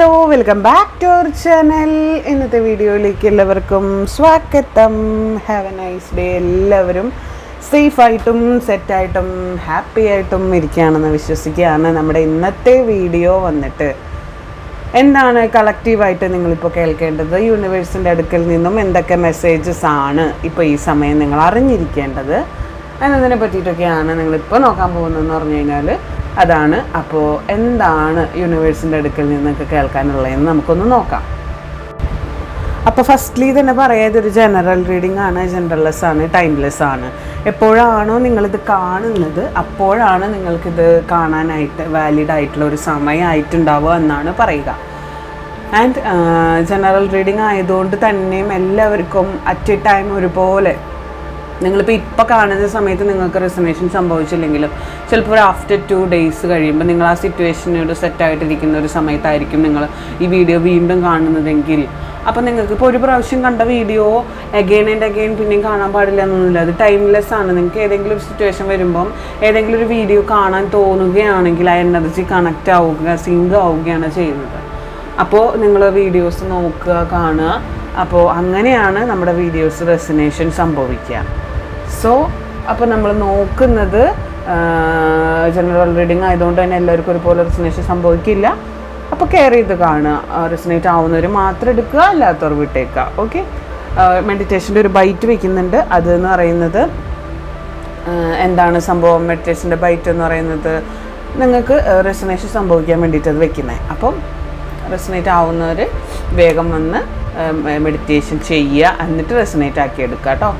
Hello welcome back to our channel. ഇന്നത്തെ വീഡിയോയിലേക്ക് എല്ലാവർക്കും സ്വാഗതം. ഹാവ് എ നൈസ് ഡേ എല്ലാവരും സേഫായിട്ടും സെറ്റായിട്ടും ഹാപ്പി ആയിട്ടും ഇരിക്കുകയാണെന്ന് വിശ്വസിക്കുകയാണ് നമ്മുടെ ഇന്നത്തെ വീഡിയോ വന്നിട്ട്. എന്താണ് കളക്റ്റീവായിട്ട് നിങ്ങളിപ്പോൾ കേൾക്കേണ്ടത്? യൂണിവേഴ്സിന്റെ അടുക്കൽ നിന്നും എന്തൊക്കെ മെസ്സേജസ് ആണ് ഇപ്പോൾ ഈ സമയം നിങ്ങൾ അറിഞ്ഞിരിക്കേണ്ടത്? എന്നതിനെ പറ്റിയിട്ടൊക്കെയാണ് നിങ്ങളിപ്പോൾ നോക്കാൻ പോകുന്നതെന്ന് പറഞ്ഞു കഴിഞ്ഞാൽ അതാണ്. അപ്പോൾ എന്താണ് യൂണിവേഴ്സിന്റെ അടുക്കൽ നിന്നൊക്കെ കേൾക്കാനുള്ളതെന്ന് നമുക്കൊന്ന് നോക്കാം. അപ്പോൾ ഫസ്റ്റ്ലി തന്നെ പറയാം ഒരു ജനറൽ റീഡിംഗ് ആണ് ജനറൽലെസ് ആണ് ടൈംലെസ് ആണ്. എപ്പോഴാണോ നിങ്ങളിത് കാണുന്നത് അപ്പോഴാണ് നിങ്ങൾക്കിത് കാണാനായിട്ട് വാലിഡ് ആയിട്ടുള്ള ഒരു സമയമായിട്ടുണ്ടാവുക എന്നാണ് പറയുക. ആൻഡ് ജനറൽ റീഡിംഗ് ആയതുകൊണ്ട് തന്നെയും എല്ലാവർക്കും അറ്റ് എ ടൈം ഒരുപോലെ നിങ്ങളിപ്പോൾ ഇപ്പോൾ കാണുന്ന സമയത്ത് നിങ്ങൾക്ക് റെസനേഷൻ സംഭവിച്ചില്ലെങ്കിലും ചിലപ്പോൾ ഒരു ആഫ്റ്റർ ടു ഡേയ്സ് കഴിയുമ്പോൾ നിങ്ങൾ ആ സിറ്റുവേഷനോട് സെറ്റായിട്ടിരിക്കുന്ന ഒരു സമയത്തായിരിക്കും നിങ്ങൾ ഈ വീഡിയോ വീണ്ടും കാണുന്നതെങ്കിൽ. അപ്പോൾ നിങ്ങൾക്ക് ഇപ്പോൾ ഒരു പ്രാവശ്യം കണ്ട വീഡിയോ അഗെയിൻ ആൻഡ് അഗെയിൻ പിന്നെയും കാണാൻ പാടില്ല എന്നൊന്നുമില്ല. അത് ടൈംലെസ് ആണ്. നിങ്ങൾക്ക് ഏതെങ്കിലും ഒരു സിറ്റുവേഷൻ വരുമ്പം ഏതെങ്കിലും ഒരു വീഡിയോ കാണാൻ തോന്നുകയാണെങ്കിൽ ആ എനർജി കണക്റ്റ് ആവുക സിങ്ക് ആവുകയാണ് ചെയ്യുന്നത്. അപ്പോൾ നിങ്ങൾ വീഡിയോസ് നോക്കുക കാണുക. അപ്പോൾ അങ്ങനെയാണ് നമ്മുടെ വീഡിയോസ് റെസിനേഷൻ സംഭവിക്കുക. സോ അപ്പോൾ നമ്മൾ നോക്കുന്നത് ജനറൽ റീഡിങ് ആയതുകൊണ്ട് തന്നെ എല്ലാവർക്കും ഒരുപോലെ റെസിനേഷൻ സംഭവിക്കില്ല. അപ്പോൾ കെയർ ചെയ്ത് കാണുക. റെസിനേറ്റ് ആവുന്നവർ മാത്രം എടുക്കുക അല്ലാത്തവർ വിട്ടേക്കുക. ഓക്കെ മെഡിറ്റേഷന്റെ ഒരു ബൈറ്റ് വെക്കുന്നുണ്ട്. അത് എന്ന് പറയുന്നത് എന്താണ് സംഭവം? മെഡിറ്റേഷന്റെ ബൈറ്റ് എന്ന് പറയുന്നത് നിങ്ങൾക്ക് റെസിനേഷൻ സംഭവിക്കാൻ വേണ്ടിയിട്ട് അത് വെക്കുന്നത് അപ്പം റെസിനേറ്റ് ആവുന്നവർ വേഗം വന്ന് മെഡിറ്റേഷൻ ചെയ്യുക. എന്നിട്ട് റെസിനേറ്റ് ആക്കി എടുക്കുക കേട്ടോ.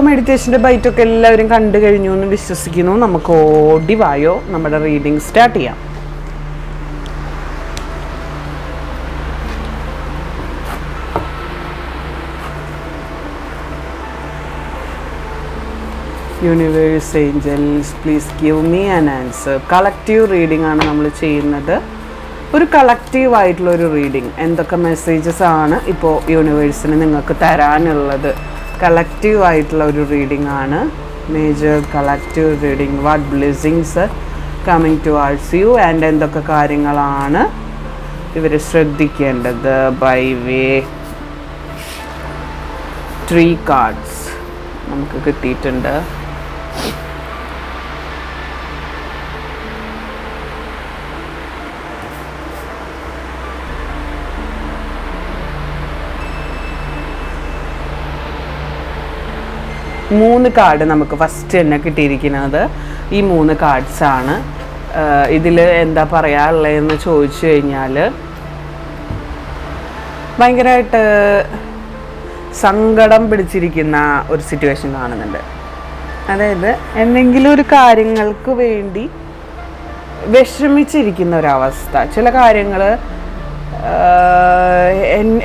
അപ്പോൾ മെഡിറ്റേഷന്റെ ബൈറ്റൊക്കെ എല്ലാവരും കണ്ടു കഴിഞ്ഞു എന്ന് വിശ്വസിക്കുന്നു. നമുക്ക് ഓടി വായോ. നമ്മുടെ റീഡിങ് സ്റ്റാർട്ട് ചെയ്യാം. Universe angels please give me an answer collective reading ആണ് നമ്മൾ ചെയ്യുന്നത്. ഒരു കളക്റ്റീവ് ആയിട്ടുള്ള ഒരു റീഡിംഗ് എന്തൊക്കെ മെസ്സേജസ് ആണ് ഇപ്പോൾ യൂണിവേഴ്സിന് നിങ്ങൾക്ക് തരാനുള്ളത്? കളക്റ്റീവ് ആയിട്ടുള്ള ഒരു റീഡിംഗ് ആണ്. Major collective reading what blessings coming to all's you and എന്തൊക്കെ കാര്യങ്ങളാണ് ഇവർ ശ്രദ്ധിക്കേണ്ടത്? ബൈ വേ ത്രീ കാർഡ്സ് നമുക്ക് കിട്ടിയിട്ടുണ്ട്. മൂന്ന് കാർഡ് നമുക്ക് ഫസ്റ്റ് തന്നെ കിട്ടിയിരിക്കുന്നത്. ഈ മൂന്ന് കാർഡ്സാണ് ഇതിൽ എന്താ പറയാനുള്ളതെന്ന് ചോദിച്ചു കഴിഞ്ഞാൽ ഭയങ്കരമായിട്ട് സങ്കടം പിടിച്ചിരിക്കുന്ന ഒരു സിറ്റുവേഷൻ കാണുന്നുണ്ട്. അതായത് എന്തെങ്കിലും ഒരു കാര്യങ്ങൾക്ക് വേണ്ടി വിഷമിച്ചിരിക്കുന്ന ഒരവസ്ഥ ചില കാര്യങ്ങൾ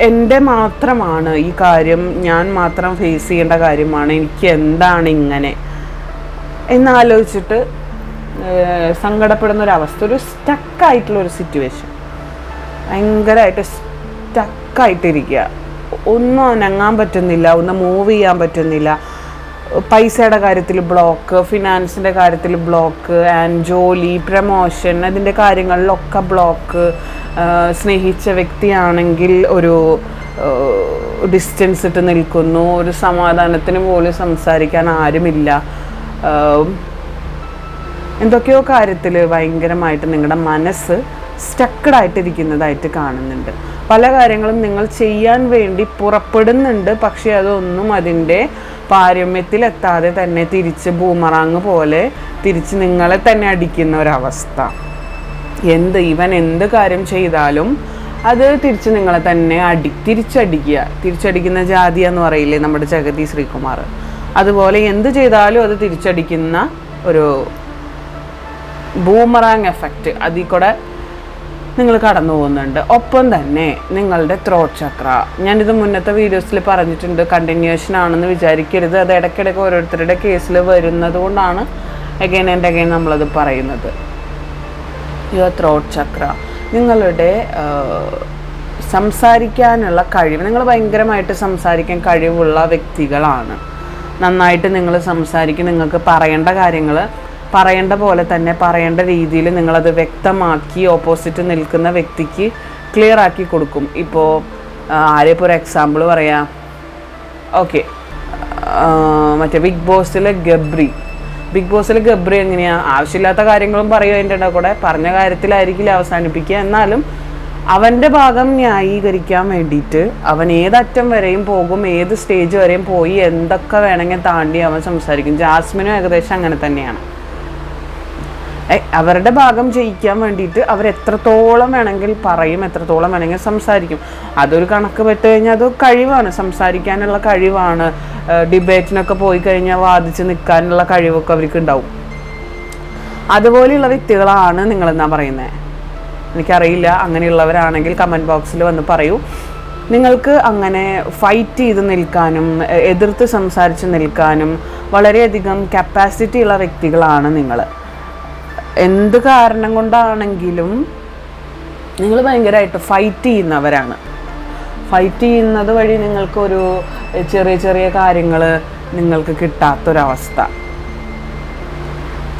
എന്റെ മാത്രമാണ് ഈ കാര്യം. ഞാൻ മാത്രം ഫേസ് ചെയ്യേണ്ട കാര്യമാണ്. എനിക്ക് എന്താണ് ഇങ്ങനെ? എന്നാലോചിച്ചിട്ട് സങ്കടപ്പെടുന്ന അവസ്ഥ. ഒരു സ്റ്റക്കായിട്ടുള്ള ഒരു സിറ്റുവേഷൻ ഭയങ്കരമായിട്ട് സ്റ്റക്കായിട്ടിരിക്കുക ഒന്നും അനങ്ങാൻ പറ്റുന്നില്ല. ഒന്ന് മൂവ് ചെയ്യാൻ പറ്റുന്നില്ല. പൈസയുടെ കാര്യത്തിൽ ബ്ലോക്ക് ഫിനാൻസിന്റെ കാര്യത്തിൽ ബ്ലോക്ക് ആൻഡ് ജോലി പ്രമോഷൻ അതിന്റെ കാര്യങ്ങളിലൊക്കെ ബ്ലോക്ക് സ്നേഹിച്ച വ്യക്തിയാണെങ്കിൽ ഒരു ഡിസ്റ്റൻസ് ഇട്ട് നിൽക്കുന്നു. ഒരു സമാധാനത്തിന് പോലും സംസാരിക്കാൻ ആരുമില്ല. എന്തൊക്കെയോ കാര്യത്തിൽ ഭയങ്കരമായിട്ട് നിങ്ങളുടെ മനസ്സ് സ്റ്റക്കഡായിട്ടിരിക്കുന്നതായിട്ട് കാണുന്നുണ്ട്. പല കാര്യങ്ങളും നിങ്ങൾ ചെയ്യാൻ വേണ്ടി പുറപ്പെടുന്നുണ്ട് പക്ഷേ അതൊന്നും അതിന്റെ പാരമ്യത്തിലെത്താതെ തന്നെ തിരിച്ച് ബൂമറാങ് പോലെ തിരിച്ച് നിങ്ങളെ തന്നെ അടിക്കുന്ന ഒരവസ്ഥ. എന്ത് ഇവൻ എന്ത് കാര്യം ചെയ്താലും അത് തിരിച്ച് നിങ്ങളെ തന്നെ അടി തിരിച്ചടിക്കുക. തിരിച്ചടിക്കുന്ന ജാതി എന്ന് പറയില്ലേ നമ്മുടെ ജഗതി ശ്രീകുമാർ. അതുപോലെ എന്ത് ചെയ്താലും അത് തിരിച്ചടിക്കുന്ന ഒരു ബൂമറാങ് എഫക്റ്റ് അതിൽ കൂടെ നിങ്ങൾ കടന്നു പോകുന്നുണ്ട്. ഒപ്പം തന്നെ നിങ്ങളുടെ ത്രോട്ട് ചക്ര ഞാനിത് മുന്നത്തെ വീഡിയോസിൽ പറഞ്ഞിട്ടുണ്ട്. കണ്ടിന്യൂഷൻ ആണെന്ന് വിചാരിക്കരുത്. അത് ഇടയ്ക്കിടയ്ക്ക് ഓരോരുത്തരുടെ കേസിൽ വരുന്നത് കൊണ്ടാണ് അഗൈൻ ആൻഡ് അഗൈൻ നമ്മളത് പറയുന്നത്. യുവർ ത്രോട്ട് ചക്ര നിങ്ങളുടെ സംസാരിക്കാനുള്ള കഴിവ്. നിങ്ങൾ ഭയങ്കരമായിട്ട് സംസാരിക്കാൻ കഴിവുള്ള വ്യക്തികളാണ്. നന്നായിട്ട് നിങ്ങൾ സംസാരിക്കും. നിങ്ങൾക്ക് പറയേണ്ട കാര്യങ്ങൾ പറയേണ്ട പോലെ തന്നെ പറയേണ്ട രീതിയിൽ നിങ്ങളത് വ്യക്തമാക്കി ഓപ്പോസിറ്റ് നിൽക്കുന്ന വ്യക്തിക്ക് ക്ലിയർ ആക്കി കൊടുക്കും. ഇപ്പോൾ ആരെയിപ്പോൾ ഒരു എക്സാമ്പിൾ പറയാം? ഓക്കെ മറ്റേ ബിഗ് ബോസിലെ ഗബ്രി. ബിഗ് ബോസിലെ ഗബ്രി എങ്ങനെയാണ് ആവശ്യമില്ലാത്ത കാര്യങ്ങളും പറയുക അതിന്റെ കൂടെ. പറഞ്ഞ കാര്യത്തിലായിരിക്കില്ല അവസാനിപ്പിക്കുക. എന്നാലും അവന്റെ ഭാഗം ന്യായീകരിക്കാൻ വേണ്ടിയിട്ട് അവൻ ഏതറ്റം വരെയും പോകും ഏത് സ്റ്റേജ് വരെയും പോയി എന്തൊക്കെ വേണമെങ്കിൽ താണ്ടി അവൻ സംസാരിക്കും. ജാസ്മിനും ഏകദേശം അങ്ങനെ തന്നെയാണ്. അവരുടെ ഭാഗം ജയിക്കാൻ വേണ്ടിയിട്ട് അവർ എത്രത്തോളം വേണമെങ്കിൽ പറയും എത്രത്തോളം വേണമെങ്കിൽ സംസാരിക്കും. അതൊരു കണക്ക് പെട്ട് കഴിഞ്ഞാൽ അത് കഴിവാണ്. സംസാരിക്കാനുള്ള കഴിവാണ്. ഡിബേറ്റിനൊക്കെ പോയി കഴിഞ്ഞാൽ വാദിച്ച് നിൽക്കാനുള്ള കഴിവൊക്കെ അവർക്ക് ഉണ്ടാവും. അതുപോലെയുള്ള വ്യക്തികളാണ് നിങ്ങളെന്നാ പറയുന്നത് എനിക്കറിയില്ല അങ്ങനെയുള്ളവരാണെങ്കിൽ കമന്റ് ബോക്സിൽ വന്ന് പറയൂ. നിങ്ങൾക്ക് അങ്ങനെ ഫൈറ്റ് ചെയ്ത് നിൽക്കാനും എതിർത്ത് സംസാരിച്ച് നിൽക്കാനും വളരെയധികം കപ്പാസിറ്റി ഉള്ള വ്യക്തികളാണ് നിങ്ങൾ എന്ത് കാരണം കൊണ്ടാണെങ്കിലും നിങ്ങൾ ഭയങ്കരമായിട്ട് ഫൈറ്റ് ചെയ്യുന്നവരാണ്. ഫൈറ്റ് ചെയ്യുന്നത് വഴി നിങ്ങൾക്കൊരു ചെറിയ ചെറിയ കാര്യങ്ങൾ നിങ്ങൾക്ക് കിട്ടാത്തൊരവസ്ഥ.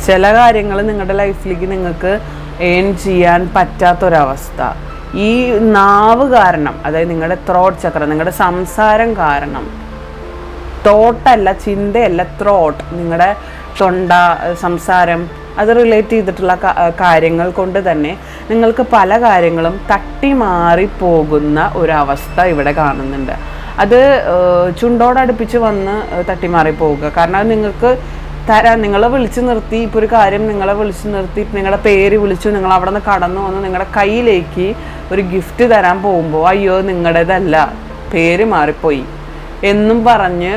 ചില കാര്യങ്ങൾ നിങ്ങളുടെ ലൈഫിലേക്ക് നിങ്ങൾക്ക് ഏൺ ചെയ്യാൻ പറ്റാത്തൊരവസ്ഥ. ഈ നാവ് കാരണം അതായത് നിങ്ങളുടെ ത്രോട്ട് ചക്രം നിങ്ങളുടെ സംസാരം കാരണം തോട്ടല്ല ചിന്തയല്ല ത്രോട്ട് നിങ്ങളുടെ തൊണ്ട സംസാരം അത് റിലേറ്റ് ചെയ്തിട്ടുള്ള കാര്യങ്ങൾ കൊണ്ട് തന്നെ നിങ്ങൾക്ക് പല കാര്യങ്ങളും തട്ടി മാറിപ്പോകുന്ന ഒരവസ്ഥ ഇവിടെ കാണുന്നുണ്ട്. അത് ചുണ്ടോടടുപ്പിച്ച് വന്ന് തട്ടി മാറിപ്പോവുക കാരണം നിങ്ങൾക്ക് തരാൻ നിങ്ങളെ വിളിച്ചു നിർത്തി ഇപ്പോൾ ഒരു കാര്യം നിങ്ങളെ വിളിച്ചു നിർത്തി നിങ്ങളുടെ പേര് വിളിച്ചു നിങ്ങൾ അവിടെ നിന്ന് കടന്നു വന്ന് നിങ്ങളുടെ കയ്യിലേക്ക് ഒരു ഗിഫ്റ്റ് തരാൻ പോകുമ്പോൾ അയ്യോ നിങ്ങളുടേതല്ല പേര് മാറിപ്പോയി. എന്നും പറഞ്ഞ്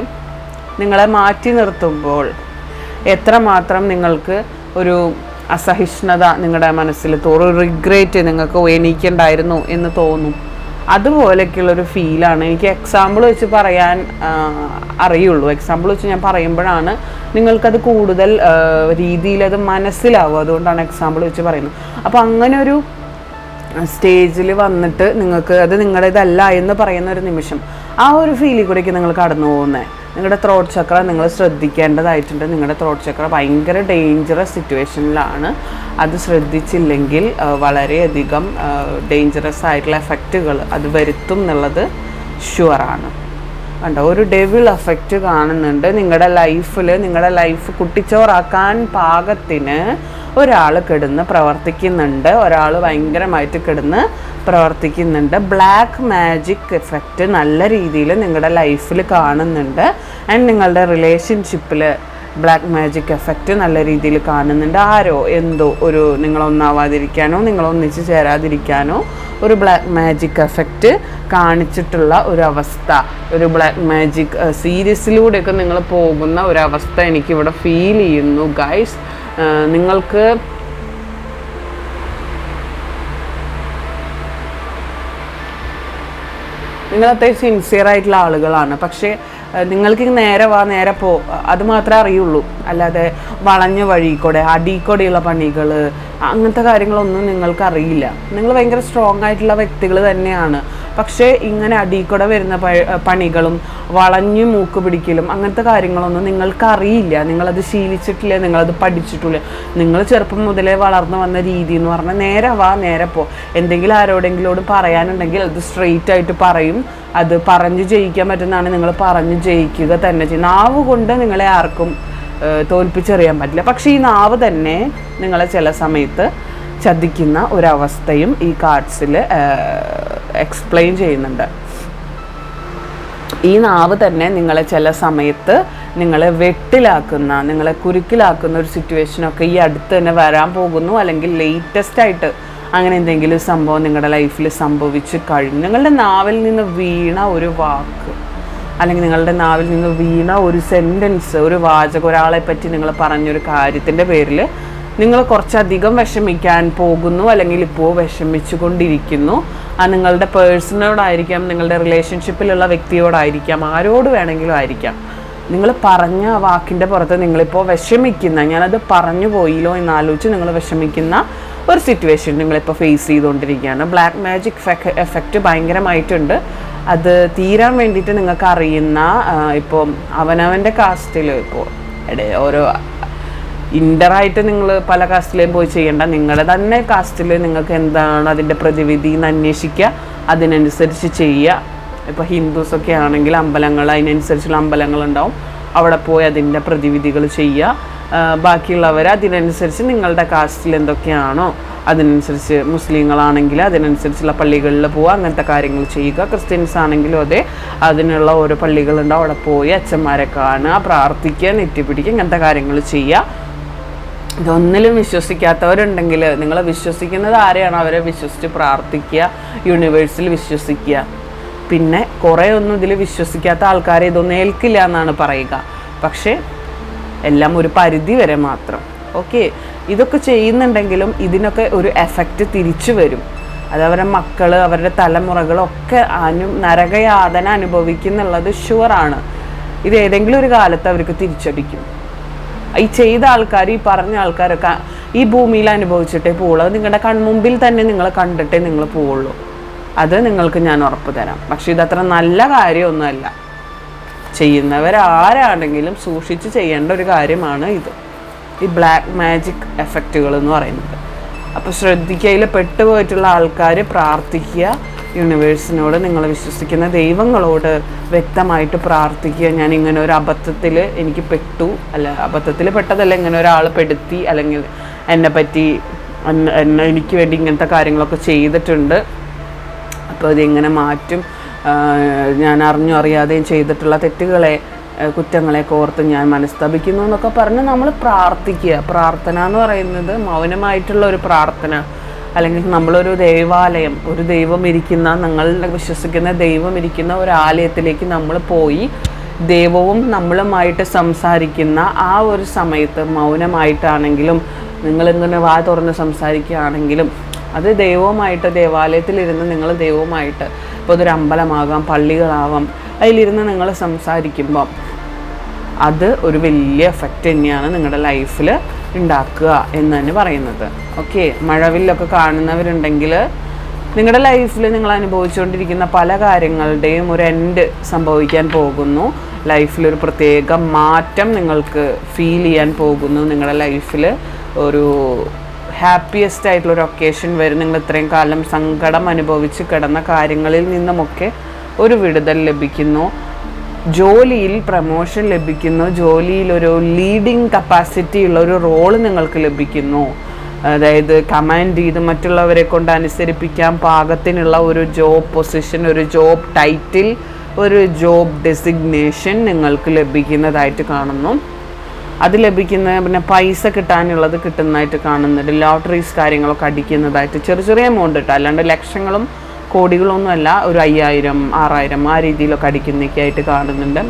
നിങ്ങളെ മാറ്റി നിർത്തുമ്പോൾ എത്രമാത്രം നിങ്ങൾക്ക് ഒരു അസഹിഷ്ണുത നിങ്ങളുടെ മനസ്സിൽ തോറും റിഗ്രറ്റ് നിങ്ങൾക്ക് എണീക്കണ്ടായിരുന്നു എന്ന് തോന്നും. അതുപോലെയൊക്കെയുള്ളൊരു ഫീലാണ് എനിക്ക് എക്സാമ്പിൾ വെച്ച് പറയാൻ അറിയുള്ളൂ. എക്സാമ്പിൾ വെച്ച് ഞാൻ പറയുമ്പോഴാണ് നിങ്ങൾക്കത് കൂടുതൽ രീതിയിൽ അത് മനസ്സിലാവും അതുകൊണ്ടാണ് എക്സാമ്പിൾ വെച്ച് പറയുന്നത്. അപ്പോൾ അങ്ങനെ ഒരു സ്റ്റേജിൽ വന്നിട്ട് നിങ്ങൾക്ക് അത് നിങ്ങളുടേതല്ല എന്ന് പറയുന്ന ഒരു നിമിഷം ആ ഒരു ഫീലിൽ കൂടെയൊക്കെ നിങ്ങൾ കടന്നു പോകുന്നത് നിങ്ങളുടെ ത്രോട്ട് ചക്ര നിങ്ങൾ ശ്രദ്ധിക്കേണ്ടതായിട്ടുണ്ട്. നിങ്ങളുടെ ത്രോട്ട് ചക്ര ഭയങ്കര ഡേഞ്ചറസ് സിറ്റുവേഷനിലാണ് അത് ശ്രദ്ധിച്ചില്ലെങ്കിൽ വളരെയധികം ഡേഞ്ചറസ് ആയിട്ടുള്ള എഫക്റ്റുകൾ അത് വരുത്തും എന്നുള്ളത് ഷുവറാണ് കണ്ടോ? ഒരു ഡെവിൾ എഫക്റ്റ് കാണുന്നുണ്ട് നിങ്ങളുടെ ലൈഫിൽ നിങ്ങളുടെ ലൈഫ് കുട്ടിച്ചോറാക്കാൻ പാകത്തിന് ഒരാൾ കിടന്ന് പ്രവർത്തിക്കുന്നുണ്ട് ഒരാൾ ഭയങ്കരമായിട്ട് കിടന്ന് പ്രവർത്തിക്കുന്നുണ്ട്. ബ്ലാക്ക് മാജിക് എഫക്റ്റ് നല്ല രീതിയിൽ നിങ്ങളുടെ ലൈഫിൽ കാണുന്നുണ്ട്. ആൻഡ് നിങ്ങളുടെ റിലേഷൻഷിപ്പിൽ ബ്ലാക്ക് മാജിക് എഫക്റ്റ് നല്ല രീതിയിൽ കാണുന്നുണ്ട്. ആരോ എന്തോ ഒരു നിങ്ങളൊന്നാവാതിരിക്കാനോ നിങ്ങളൊന്നിച്ച് ചേരാതിരിക്കാനോ ഒരു ബ്ലാക്ക് മാജിക് എഫക്റ്റ് കാണിച്ചിട്ടുള്ള ഒരു അവസ്ഥ. ഒരു ബ്ലാക്ക് മാജിക് സീരീസിലൂടെയൊക്കെ നിങ്ങൾ പോകുന്ന ഒരവസ്ഥ എനിക്കിവിടെ ഫീൽ ചെയ്യുന്നു ഗൈസ് നിങ്ങൾക്ക് നിങ്ങൾ അത്യാവശ്യം സിൻസിയർ ആയിട്ടുള്ള ആളുകളാണ്. പക്ഷേ നിങ്ങൾക്ക് നേരെ വാ നേരെ പോ. അത് മാത്രമേ അറിയുള്ളൂ. അല്ലാതെ വളഞ്ഞ വഴി കൂടെ അടി പണികൾ അങ്ങനത്തെ കാര്യങ്ങളൊന്നും നിങ്ങൾക്ക് അറിയില്ല നിങ്ങൾ ഭയങ്കര സ്ട്രോങ് ആയിട്ടുള്ള വ്യക്തികൾ തന്നെയാണ്. പക്ഷേ ഇങ്ങനെ അടിക്കൂടെ വരുന്ന പണികളും വളഞ്ഞു മൂക്ക് പിടിക്കലും അങ്ങനത്തെ കാര്യങ്ങളൊന്നും നിങ്ങൾക്ക് അറിയില്ല നിങ്ങളത് ശീലിച്ചിട്ടില്ല? നിങ്ങളത് പഠിച്ചിട്ടില്ല? നിങ്ങൾ ചെറുപ്പം മുതലേ വളർന്നു വന്ന രീതി എന്ന് പറഞ്ഞാൽ നേരെ വാ നേരെ പോ. എന്തെങ്കിലും ആരോടെങ്കിലോട് പറയാനുണ്ടെങ്കിൽ അത് സ്ട്രെയിറ്റ് ആയിട്ട് പറയും. അത് പറഞ്ഞു ജയിക്കാൻ പറ്റുന്നതാണ് നിങ്ങൾ പറഞ്ഞു ജയിക്കുക തന്നെ ചെയ്യും നാവ് കൊണ്ട് നിങ്ങളെ ആർക്കും തോൽപ്പിച്ചെറിയാൻ പറ്റില്ല. പക്ഷേ ഈ നാവ് തന്നെ നിങ്ങളെ ചില സമയത്ത് ചതിക്കുന്ന ഒരവസ്ഥയും ഈ കാർഡ്സിൽ എക്സ്പ്ലെയിൻ ചെയ്യുന്നുണ്ട്. ഈ നാവ് തന്നെ നിങ്ങളെ ചില സമയത്ത് നിങ്ങളെ വെട്ടിലാക്കുന്ന നിങ്ങളെ കുരുക്കിലാക്കുന്ന ഒരു സിറ്റുവേഷനൊക്കെ ഈ അടുത്ത് തന്നെ വരാൻ പോകുന്നു. അല്ലെങ്കിൽ ലേറ്റസ്റ്റ് ആയിട്ട് അങ്ങനെ എന്തെങ്കിലും സംഭവം നിങ്ങളുടെ ലൈഫിൽ സംഭവിച്ച് കഴിഞ്ഞു. നിങ്ങളുടെ നാവിൽ നിന്ന് വീണ ഒരു വാക്ക് അല്ലെങ്കിൽ നിങ്ങളുടെ നാവിൽ നിന്ന് വീണ ഒരു സെന്റൻസ് ഒരു വാചകം ഒരാളെ പറ്റി നിങ്ങൾ പറഞ്ഞൊരു കാര്യത്തിന്റെ പേരിൽ നിങ്ങൾ കുറച്ചധികം വിഷമിക്കാൻ പോകുന്നു. അല്ലെങ്കിൽ ഇപ്പോൾ വിഷമിച്ചു കൊണ്ടിരിക്കുന്നു ആ നിങ്ങളുടെ പേഴ്സണോടായിരിക്കാം നിങ്ങളുടെ റിലേഷൻഷിപ്പിലുള്ള വ്യക്തിയോടായിരിക്കാം ആരോട് വേണമെങ്കിലും ആയിരിക്കാം. നിങ്ങൾ പറഞ്ഞ വാക്കിന്റെ പുറത്ത് നിങ്ങളിപ്പോൾ വിഷമിക്കുന്ന ഞാനത് പറഞ്ഞു പോയില്ലോ എന്ന് എന്നാലോചിച്ച് നിങ്ങൾ വിഷമിക്കുന്ന ഒരു സിറ്റുവേഷൻ നിങ്ങളിപ്പോൾ ഫേസ് ചെയ്തുകൊണ്ടിരിക്കുകയാണ്. ബ്ലാക്ക് മാജിക് എഫക്റ്റ് ഭയങ്കരമായിട്ടുണ്ട്. അത് തീരാൻ വേണ്ടിയിട്ട് നിങ്ങൾക്ക് അറിയുന്ന ഇപ്പോൾ അവനവന്റെ കാസ്റ്റിൽ ഇപ്പോൾ ഓരോ ഇന്ററായിട്ട് നിങ്ങൾ പല കാസ്റ്റിലേയും പോയി ചെയ്യേണ്ട. നിങ്ങളുടെ തന്നെ കാസ്റ്റിൽ നിങ്ങൾക്ക് എന്താണ് അതിന്റെ പ്രതിവിധി എന്ന് അന്വേഷിക്കുക അതിനനുസരിച്ച് ചെയ്യുക ഇപ്പോൾ ഹിന്ദുസൊക്കെ ആണെങ്കിൽ അമ്പലങ്ങൾ അതിനനുസരിച്ചുള്ള അമ്പലങ്ങളുണ്ടാവും അവിടെ പോയി അതിന്റെ പ്രതിവിധികൾ ചെയ്യുക ബാക്കിയുള്ളവർ അതിനനുസരിച്ച് നിങ്ങളുടെ കാസ്റ്റിൽ എന്തൊക്കെയാണോ അതിനനുസരിച്ച് മുസ്ലിങ്ങളാണെങ്കിൽ അതിനനുസരിച്ചുള്ള പള്ളികളിൽ പോവുക അങ്ങനത്തെ കാര്യങ്ങൾ ചെയ്യുക. ക്രിസ്ത്യൻസ് ആണെങ്കിലും അതെ അതിനുള്ള ഓരോ പള്ളികളുണ്ട്. അവിടെ പോയി അച്ഛന്മാരെ കാണുക പ്രാർത്ഥിക്കുക നെറ്റിപ്പിടിക്കുക ഇങ്ങനത്തെ കാര്യങ്ങൾ ചെയ്യുക. ഇതൊന്നിലും വിശ്വസിക്കാത്തവരുണ്ടെങ്കിൽ നിങ്ങൾ വിശ്വസിക്കുന്നത് ആരെയാണ്? അവരെ വിശ്വസിച്ച് പ്രാർത്ഥിക്കുക യൂണിവേഴ്സിൽ വിശ്വസിക്കുക. പിന്നെ കുറേ ഒന്നും ഇതിൽ വിശ്വസിക്കാത്ത ആൾക്കാരെ ഇതൊന്നും ഏൽക്കില്ല എന്നാണ് പറയുക. പക്ഷേ എല്ലാം ഒരു പരിധി വരെ മാത്രം. ഓക്കെ ഇതൊക്കെ ചെയ്യുന്നുണ്ടെങ്കിലും ഇതിനൊക്കെ ഒരു എഫക്റ്റ് തിരിച്ചു വരും. അത് അവരുടെ മക്കൾ അവരുടെ തലമുറകളൊക്കെ അനു നരകയാതന അനുഭവിക്കുന്നുള്ളത് ഷുവറാണ് ഇത് ഏതെങ്കിലും ഒരു കാലത്ത് അവർക്ക് തിരിച്ചടിക്കും. ഈ ചെയ്ത ആൾക്കാർ ഈ പറഞ്ഞ ആൾക്കാരൊക്കെ ഈ ഭൂമിയിൽ അനുഭവിച്ചിട്ടേ പോവുള്ളൂ. നിങ്ങളുടെ കൺമുമ്പിൽ തന്നെ നിങ്ങൾ കണ്ടിട്ടേ നിങ്ങൾ പോവുള്ളൂ. അത് നിങ്ങൾക്ക് ഞാൻ ഉറപ്പ് തരാം. പക്ഷെ ഇതത്ര നല്ല കാര്യമൊന്നുമല്ല. ചെയ്യുന്നവരാരാണെങ്കിലും സൂക്ഷിച്ച് ചെയ്യേണ്ട ഒരു കാര്യമാണ് ഇത്. ഈ ബ്ലാക്ക് മാജിക് എഫക്റ്റുകൾ എന്ന് പറയുന്നത്. അപ്പോൾ ശ്രദ്ധിക്കയിൽ പെട്ടുപോയിട്ടുള്ള ആൾക്കാർ പ്രാർത്ഥിക്കുക യൂണിവേഴ്സിനോട് നിങ്ങൾ വിശ്വസിക്കുന്ന ദൈവങ്ങളോട് വ്യക്തമായിട്ട് പ്രാർത്ഥിക്കുക. ഞാൻ ഇങ്ങനെ ഒരു അബദ്ധത്തിൽ എനിക്ക് പെട്ടു. അല്ല അബദ്ധത്തിൽ പെട്ടതല്ല ഇങ്ങനെ ഒരാൾ പെടുത്തി അല്ലെങ്കിൽ എന്നെ പറ്റി എന്നെ എനിക്ക് വേണ്ടി ഇങ്ങനത്തെ കാര്യങ്ങളൊക്കെ ചെയ്തിട്ടുണ്ട്. അപ്പോൾ അതെങ്ങനെ മാറ്റും. ഞാൻ അറിഞ്ഞു അറിയാതെയും ചെയ്തിട്ടുള്ള തെറ്റുകളെ കുറ്റങ്ങളെ കോർത്ത് ഞാൻ മനസ്തപിക്കുന്നു എന്നൊക്കെ പറഞ്ഞ് നമ്മൾ പ്രാർത്ഥിക്കുക. പ്രാർത്ഥന എന്ന് പറയുന്നത് മൗനമായിട്ടുള്ള ഒരു പ്രാർത്ഥന. അല്ലെങ്കിൽ നമ്മളൊരു ദേവാലയം ഒരു ദൈവം ഇരിക്കുന്ന നിങ്ങൾ വിശ്വസിക്കുന്ന ദൈവം ഇരിക്കുന്ന ഒരു ആലയത്തിലേക്ക് നമ്മൾ പോയി ദൈവവും നമ്മളുമായിട്ട് സംസാരിക്കുന്ന ആ ഒരു സമയത്ത് മൗനമായിട്ടാണെങ്കിലും നിങ്ങളിങ്ങനെ വാ തുറന്ന് സംസാരിക്കുകയാണെങ്കിലും അത് ദൈവവുമായിട്ട് ദേവാലയത്തിലിരുന്ന് നിങ്ങൾ ദൈവവുമായിട്ട് ഇപ്പോൾ അതൊരു അമ്പലമാകാം പള്ളികളാവാം അതിലിരുന്ന് നിങ്ങൾ സംസാരിക്കുമ്പം അത് ഒരു വലിയ എഫക്റ്റ് തന്നെയാണ് നിങ്ങളുടെ ലൈഫിൽ ഉണ്ടാക്കുക എന്ന് തന്നെ പറയുന്നത്. ഓക്കെ മഴവില്ലൊക്കെ കാണുന്നവരുണ്ടെങ്കിൽ നിങ്ങളുടെ ലൈഫിൽ നിങ്ങൾ അനുഭവിച്ചുകൊണ്ടിരിക്കുന്ന പല കാര്യങ്ങളുടെയും ഒരു എൻഡ് സംഭവിക്കാൻ പോകുന്നു. ലൈഫിൽ ഒരു പ്രത്യേക മാറ്റം നിങ്ങൾക്ക് ഫീൽ ചെയ്യാൻ പോകുന്നു. നിങ്ങളുടെ ലൈഫിൽ ഒരു ഹാപ്പിയസ്റ്റ് ആയിട്ടുള്ള ഒരു ഒക്കേഷൻ വരും. നിങ്ങൾ ഇത്രയും കാലം സങ്കടം അനുഭവിച്ച് കിടന്ന കാര്യങ്ങളിൽ നിന്നുമൊക്കെ ഒരു വിടുതൽ ലഭിക്കുന്നു. ജോലിയിൽ പ്രമോഷൻ ലഭിക്കുന്നു ജോലിയിൽ ഒരു ലീഡിങ് കപ്പാസിറ്റി ഉള്ള ഒരു റോൾ നിങ്ങൾക്ക് ലഭിക്കുന്നു. അതായത് കമാൻഡ് ചെയ്ത് മറ്റുള്ളവരെ കൊണ്ട് അനുസരിപ്പിക്കാൻ പാകത്തിനുള്ള ഒരു ജോബ് പൊസിഷൻ ഒരു ജോബ് ടൈറ്റിൽ ഒരു ജോബ് ഡെസിഗ്നേഷൻ നിങ്ങൾക്ക് ലഭിക്കുന്നതായിട്ട് കാണുന്നു. അത് ലഭിക്കുന്ന പിന്നെ പൈസ കിട്ടാനുള്ളത് കിട്ടുന്നതായിട്ട് കാണുന്നുണ്ട് ലോട്ടറീസ് കാര്യങ്ങളൊക്കെ അടിക്കുന്നതായിട്ട് ചെറിയ ചെറിയ എമൗണ്ട് കിട്ടും അല്ലാണ്ട് ലക്ഷങ്ങളും കോടികളൊന്നുമല്ല ഒരു അയ്യായിരം ആറായിരം ആ രീതിയിലൊക്കെ അടിക്കുന്നൊക്കെ ആയിട്ട് കാണുന്നുണ്ട്.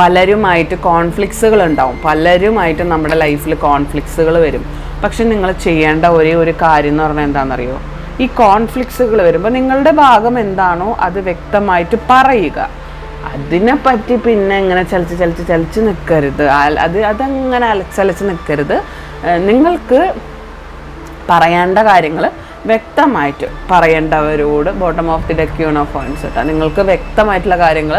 പലരുമായിട്ട് കോൺഫ്ലിക്സുകൾ ഉണ്ടാവും പലരുമായിട്ട് നമ്മുടെ ലൈഫിൽ കോൺഫ്ലിക്സുകൾ വരും. പക്ഷെ നിങ്ങൾ ചെയ്യേണ്ട ഒരേ ഒരു കാര്യം എന്ന് പറഞ്ഞാൽ എന്താണെന്നറിയോ? ഈ കോൺഫ്ലിക്സുകൾ വരുമ്പോൾ നിങ്ങളുടെ ഭാഗം എന്താണോ അത് വ്യക്തമായിട്ട് പറയുക. അതിനെപ്പറ്റി പിന്നെ ഇങ്ങനെ ചലിച്ച് ചലിച്ച് ചലിച്ച് നിൽക്കരുത്. അത് അതങ്ങനെ അലച്ചലച്ച് നിൽക്കരുത്. നിങ്ങൾക്ക് പറയേണ്ട കാര്യങ്ങൾ വ്യക്തമായിട്ട് പറയേണ്ടവരോട് bottom of the deck of points കേട്ടോ നിങ്ങൾക്ക് വ്യക്തമായിട്ടുള്ള കാര്യങ്ങൾ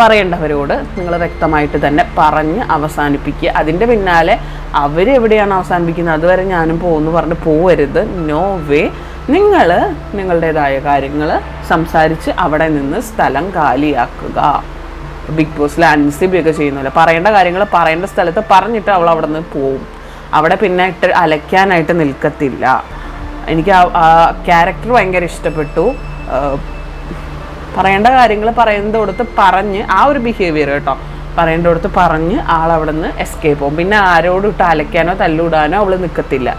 പറയേണ്ടവരോട് നിങ്ങൾ വ്യക്തമായിട്ട് തന്നെ പറഞ്ഞ് അവസാനിപ്പിക്കുക. അതിന്റെ പിന്നാലെ അവരെവിടെയാണ് അവസാനിപ്പിക്കുന്നത്? അതുവരെ ഞാനും പോകുന്നു പറഞ്ഞ് പോവരുത്. നോ വേ നിങ്ങൾ നിങ്ങളുടേതായ കാര്യങ്ങൾ സംസാരിച്ച് അവിടെ നിന്ന് സ്ഥലം കാലിയാക്കുക. ബിഗ് ബോസിൽ അൻസിബിയൊക്കെ ചെയ്യുന്നില്ല പറയേണ്ട കാര്യങ്ങൾ പറയേണ്ട സ്ഥലത്ത് പറഞ്ഞിട്ട് അവൾ അവിടെ നിന്ന് പോവും. അവിടെ പിന്നെ ഇട്ട് അലയ്ക്കാനായിട്ട് നിൽക്കത്തില്ല. എനിക്ക് ആ ക്യാരക്ടർ ഭയങ്കര ഇഷ്ടപ്പെട്ടു. പറയേണ്ട കാര്യങ്ങൾ പറയുന്നത് കൊടുത്ത് പറഞ്ഞ് ആ ഒരു ബിഹേവിയർ കേട്ടോ. പറയേണ്ട കൊടുത്ത് പറഞ്ഞ് ആൾ അവിടെ നിന്ന് എസ്കേപ്പ് പോകും പിന്നെ ആരോടും ഇട്ട് അലയ്ക്കാനോ തല്ലുവിടാനോ അവൾ നിൽക്കത്തില്ല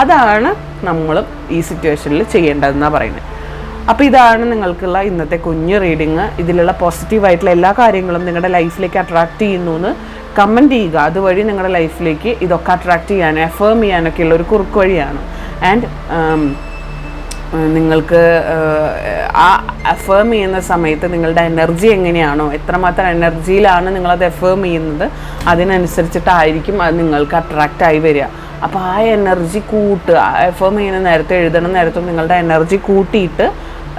അതാണ് നമ്മൾ ഈ സിറ്റുവേഷനിൽ ചെയ്യേണ്ടതെന്നാണ് പറയുന്നത്. അപ്പോൾ ഇതാണ് നിങ്ങൾക്കുള്ള ഇന്നത്തെ കുഞ്ഞു റീഡിങ് ഇതിലുള്ള പോസിറ്റീവായിട്ടുള്ള എല്ലാ കാര്യങ്ങളും നിങ്ങളുടെ ലൈഫിലേക്ക് അട്രാക്റ്റ് ചെയ്യുന്നു എന്ന് കമന്റ് ചെയ്യുക. അതുവഴി നിങ്ങളുടെ ലൈഫിലേക്ക് ഇതൊക്കെ അട്രാക്റ്റ് ചെയ്യാനും എഫേം ചെയ്യാനൊക്കെ ഉള്ള ഒരു കുറുക്ക് വഴിയാണ്. ആൻഡ് നിങ്ങൾക്ക് ഏഹ്, ആ അഫേം ചെയ്യുന്ന സമയത്ത് നിങ്ങളുടെ എനർജി എങ്ങനെയാണോ എത്രമാത്രം എനർജിയിലാണ് നിങ്ങളത് എഫേം ചെയ്യുന്നത് അതിനനുസരിച്ചിട്ടായിരിക്കും അത് നിങ്ങൾക്ക് അട്രാക്റ്റ് ആയി വരിക. അപ്പോൾ ആ എനർജി കൂട്ട് എഫേം ചെയ്യുന്ന നേരത്തെ എഴുതണ നേരത്തും നിങ്ങളുടെ എനർജി കൂട്ടിയിട്ട്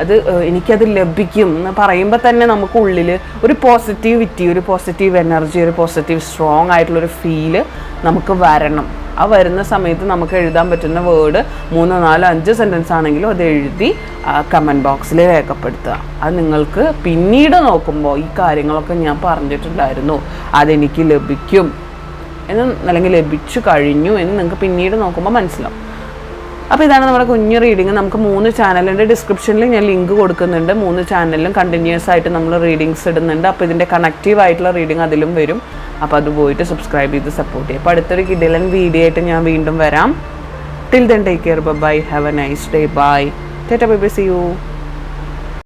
അത് എനിക്കത് ലഭിക്കും എന്ന് പറയുമ്പോൾ തന്നെ നമുക്ക് ഉള്ളിൽ ഒരു പോസിറ്റിവിറ്റി ഒരു പോസിറ്റീവ് എനർജി ഒരു പോസിറ്റീവ് സ്ട്രോങ് ആയിട്ടുള്ളൊരു ഫീൽ നമുക്ക് വരണം. ആ വരുന്ന സമയത്ത് നമുക്ക് എഴുതാൻ പറ്റുന്ന വേർഡ് മൂന്നോ നാലോ അഞ്ച് സെന്റൻസ് ആണെങ്കിലും അത് എഴുതി കമന്റ് ബോക്സിൽ രേഖപ്പെടുത്തുക. അത് നിങ്ങൾക്ക് പിന്നീട് നോക്കുമ്പോൾ ഈ കാര്യങ്ങളൊക്കെ ഞാൻ പറഞ്ഞിട്ടുണ്ടായിരുന്നു. അതെനിക്ക് ലഭിക്കും. എന്ന് അല്ലെങ്കിൽ ലഭിച്ചു കഴിഞ്ഞു എന്ന് നിങ്ങൾക്ക് പിന്നീട് നോക്കുമ്പോൾ മനസ്സിലാവും. അപ്പോൾ ഇതാണ് നമ്മുടെ കുഞ്ഞു റീഡിങ് നമുക്ക് മൂന്ന് ചാനലിന്റെ ഡിസ്ക്രിപ്ഷനിൽ ഞാൻ ലിങ്ക് കൊടുക്കുന്നുണ്ട്. മൂന്ന് ചാനലിലും കണ്ടിന്യൂസ് ആയിട്ട് നമ്മൾ റീഡിങ്സ് ഇടുന്നുണ്ട്. അപ്പോൾ ഇതിന്റെ കണക്റ്റീവ് ആയിട്ടുള്ള റീഡിങ് അതിലും വരും. അപ്പോൾ അത് പോയിട്ട് സബ്സ്ക്രൈബ് ചെയ്ത് സപ്പോർട്ട് ചെയ്യുക. അപ്പോൾ അടുത്തൊരു കിഡിലൻ വീഡിയോ ആയിട്ട് ഞാൻ വീണ്ടും വരാം. Till then take care bye have a nice day bye Tate bye bye see U